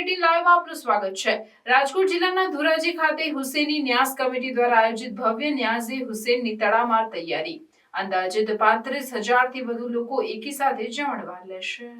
Eighteen લાઈવમાં આપનું સ્વાગત છે. રાજકોટ જિલ્લાના ધોરાજી ખાતે હુસેની ન્યાસ કમિટી દ્વારા આયોજિત ભવ્ય ન્યાઝે હુસેનની તડામાર તૈયારી. અંદાજિત પાંત્રીસ હજારથી વધુ લોકો એકી સાથે જમણવાર લેશે.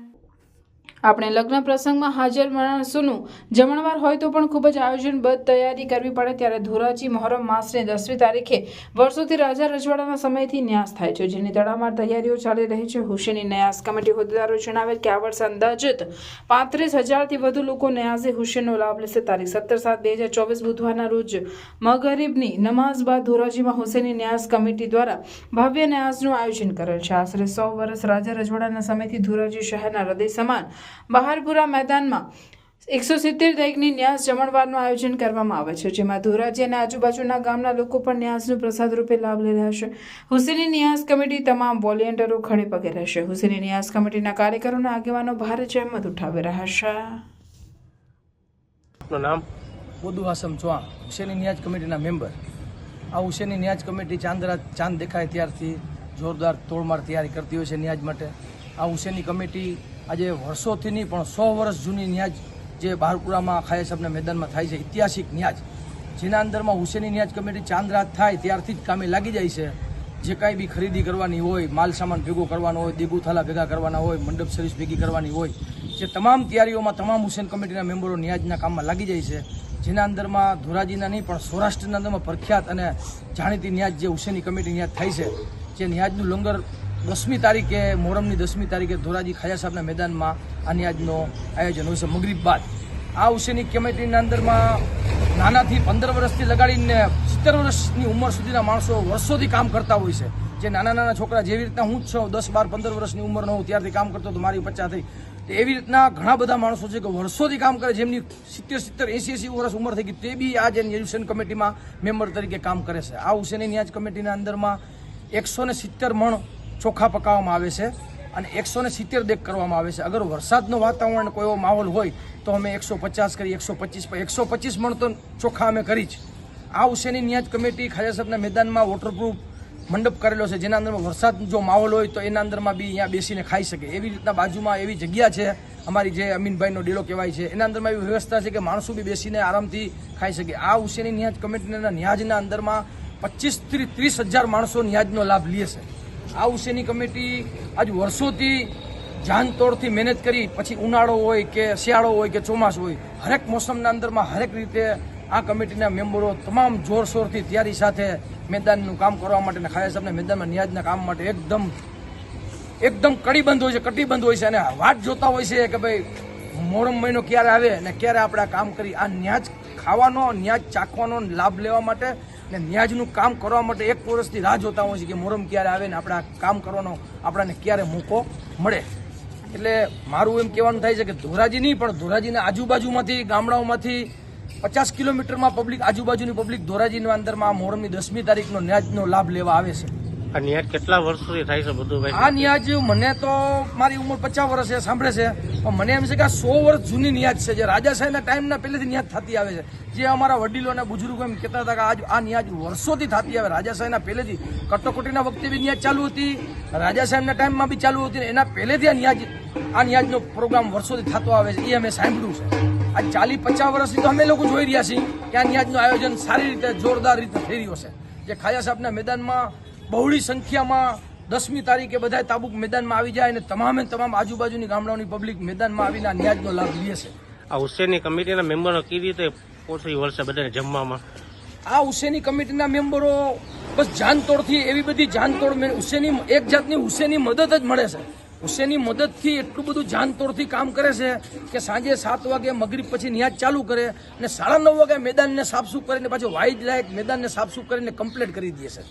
આપણે લગ્ન પ્રસંગમાં હાજર માણસોનું જમણવાર હોય તો પણ ખૂબ જ આયોજનબદ્ધ તૈયારી કરવી પડે ત્યારે ધોરાજી મહોરમ માસની દસમી તારીખે વર્ષોથી રાજા રજવાડાના સમયથી ન્યાસ થાય છે, જેની તડામાર તૈયારીઓ ચાલી રહી છે. હુસેની ન્યાસ કમિટી હોદ્દેદારો જણાવેલ કે આ વર્ષે અંદાજિત પાંત્રીસ હજારથી વધુ લોકો ન્યાઝે હુસેનનો લાભ લેશે. તારીખ સત્તર સાત બે હજાર ચોવીસ બુધવારના રોજ મગરીબની નમાઝ બાદ ધોરાજીમાં હુસેની ન્યાસ કમિટી દ્વારા ભવ્ય ન્યાસનું આયોજન કરેલ છે. આશરે સો વર્ષ રાજા રજવાડાના સમયથી ધોરાજી શહેરના હૃદય સમાન બહારપુરા મેદાનમાં એકસો સિત્તેર દૈકની ન્યાસ જમણવારનું આયોજન કરવામાં આવે છે જેમાં ધોરાજી અને આજુબાજુના ગામના લોકો પણ ન્યાસનું પ્રસાદ રૂપે લાભ લઈ રહ્યા છે. હુસેની ન્યાસ કમિટી તમામ વોલેન્ટિયરો ખડે પગે રહેશે. હુસેની ન્યાસ કમિટીના કાર્યકરોના આગેવાનો ભારે જહેમત ઉઠાવી રહ્યા છે. આપનું નામ? બોદુ હાસમ ચૌહાણ હુસેની ન્યાજ કમિટીના મેમ્બર. આ હુસેની ન્યાજ કમિટી ચાંદરા ચાંદ દેખાય ત્યારથી જોરદાર તોડમાર તૈયારી કરતી હોય છે ન્યાજ માટે. આ હુસેની કમિટી આજે વર્ષોથી નહીં, પણ સો વર્ષ જૂની ન્યાજ જે બહારપુરામાં ખાયા સાહેબના મેદાનમાં થાય છે, ઐતિહાસિક ન્યાજ. જેના અંદરમાં હુસેની ન્યાજ કમિટી ચાંદરાત થાય ત્યારથી જ કામે લાગી જાય છે. જે કાંઈ બી ખરીદી કરવાની હોય, માલ સામાન ભેગો કરવાનો હોય, દેગુથાલા ભેગા કરવાના હોય, મંડપ સર્વિસ ભેગી કરવાની હોય, જે તમામ તૈયારીઓમાં તમામ હુસેન કમિટીના મેમ્બરો ન્યાજના કામમાં લાગી જાય છે. જેના અંદરમાં ધોરાજીના નહીં, પણ સૌરાષ્ટ્રના અંદરમાં પ્રખ્યાત અને જાણીતી ન્યાજ જે હુસેની કમિટી ન્યાજ થાય છે, જે ન્યાજનું લંગર દસમી તારીખે, મોહરમની દસમી તારીખે ધોરાજી ખાજા સાહેબના મેદાનમાં આની આજનો આયોજન હોય છે મગરીબ બાદ. આ હુસેની કમિટીના અંદરમાં નાનાથી પંદર વર્ષથી લગાડીને સિત્તેર વર્ષની ઉંમર સુધીના માણસો વર્ષોથી કામ કરતા હોય છે. જે નાના નાના છોકરા જેવી રીતના હું જ છું, દસ બાર પંદર વર્ષની ઉંમરનો હું ત્યારથી કામ કરતો હતો, મારી પચાસ થઈ. એવી રીતના ઘણા બધા માણસો છે કે વર્ષોથી કામ કરે જેમની સિત્તેર સિત્તેર, એસી એસી વર્ષ ઉંમર થઈ ગઈ, તે બી આજે હુસેન કમિટીમાં મેમ્બર તરીકે કામ કરે છે. આ હુસેની ન્યાજ કમિટીના અંદરમાં એકસો ને સિત્તેર મણ ચોખા પકાવવામાં આવે છે અને એકસો ને સિત્તેર દેખ કરવામાં આવે છે. અગર વરસાદનો વાતાવરણ કોઈ એવો માહોલ હોય, તો અમે એકસો પચાસ કરી, એકસો પચીસ એકસો પચીસ મણ ચોખા અમે કરી જ. આ ઉશેની ન્યાજ કમિટી ખાજા સાહેબના મેદાનમાં વોટરપ્રૂફ મંડપ કરેલો છે, જેના અંદરમાં વરસાદ જો માહોલ હોય તો એના અંદરમાં બી અહીંયા બેસીને ખાઈ શકે. એવી રીતના બાજુમાં એવી જગ્યા છે, અમારી જે અમીનભાઈનો ડેલો કહેવાય છે, એના અંદરમાં એવી વ્યવસ્થા છે કે માણસો બી બેસીને આરામથી ખાઈ શકે. આ ઉશેની ન્યાજ કમિટીના ન્યાજના અંદરમાં પચીસથી ત્રીસ હજાર માણસો ન્યાજનો લાભ લે છે. આ હુસેની કમિટી આજ વર્ષોથી જાનતોડથી મહેનત કરી, પછી ઉનાળો હોય કે શિયાળો હોય કે ચોમાસું હોય, હરેક મોસમના અંદરમાં હરેક રીતે આ કમિટીના મેમ્બરો તમામ જોરશોરથી તૈયારી સાથે મેદાનનું કામ કરવા માટે ખાયા સાહેબના મેદાનમાં ન્યાજના કામ માટે એકદમ એકદમ કડીબંધ હોય છે, કટિબંધ હોય છે અને વાટ જોતા હોય છે કે ભાઈ, મોરમ મહિનો ક્યારે આવે અને ક્યારે આપણે આ કામ કરી, આ ન્યાજ ખાવાનો, ન્યાજ ચાખવાનો લાભ લેવા માટે ને ન્યાજનું કામ કરવા માટે એક વર્ષથી રાહ જોતા હોય છે કે મોરમ ક્યારે આવે ને આપણે કામ કરવાનો આપણને ક્યારે મોકો મળે. એટલે મારું એમ કહેવાનું થાય છે કે ધોરાજી નહીં, પણ ધોરાજીના આજુબાજુમાંથી, ગામડાઓમાંથી પચાસ કિલોમીટરમાં પબ્લિક આજુબાજુની પબ્લિક ધોરાજીના અંદરમાં મોરમની દસમી તારીખનો ન્યાજનો લાભ લેવા આવે છે. આ કેટલા વર્ષોથી થાય છે બધું ભાઈ? આ નિયાજ મને તો મારી ઉંમર પચાસ વર્ષ સાંભળે છે. પણ મને એમ છે કે આ સો વર્ષ જૂની ન્યાજ છે, જે રાજા ટાઈમના પહેલેથી ન્યાજ થતી આવે છે. જે અમારા વડીલો અને બુજુર્ગો એમ કહેતા હતા કે આજ આ નિયાજ વર્ષોથી થતી આવે. રાજા સાહેબના પહેલેથી કટોકટીના વખતે બી ન્યાજ ચાલુ હતી, રાજા સાહેબના ટાઈમમાં બી ચાલુ હતી એના પહેલેથી આ નિયાજ, આ ન્યાજનો પ્રોગ્રામ વર્ષોથી થતો આવે છે. એ અમે સાંભળ્યું છે. આ ચાલી પચાસ વર્ષથી તો અમે લોકો જોઈ રહ્યા છીએ કે આ નિયાજનું આયોજન સારી રીતે જોરદાર રીતે થઈ રહ્યું છે. જે ખાજા સાહેબના મેદાનમાં બહોળી સંખ્યામાં દસમી તારીખે બધા તાબુક મેદાનમાં આવી જાય અને તમામે તમામ આજુબાજુની ગામડાઓની પબ્લિક મેદાનમાં આવીને આ ન્યાજનો લાભ લે છે. આ હુસેનની કમિટીના મેમ્બરો કેવી રીતે પોષી વળશે બધાને જમવામાં? આ હુસેની કમિટીના મેમ્બરો બસ જાનતોડથી એવી બધી જાનતોડ હુસેની એક જાતની હુસેની મદદ જ મળે છે. હુસેની મદદથી એટલું બધું જાનતોડથી કામ કરે છે કે સાંજે સાત વાગે મગરીબ પછી ન્યાજ ચાલુ કરે અને સાડા નવ વાગે મેદાનને સાફસૂફ કરીને પાછું વાઇડ લાયક મેદાનને સાફસૂફ કરીને કમ્પ્લીટ કરી દે છે.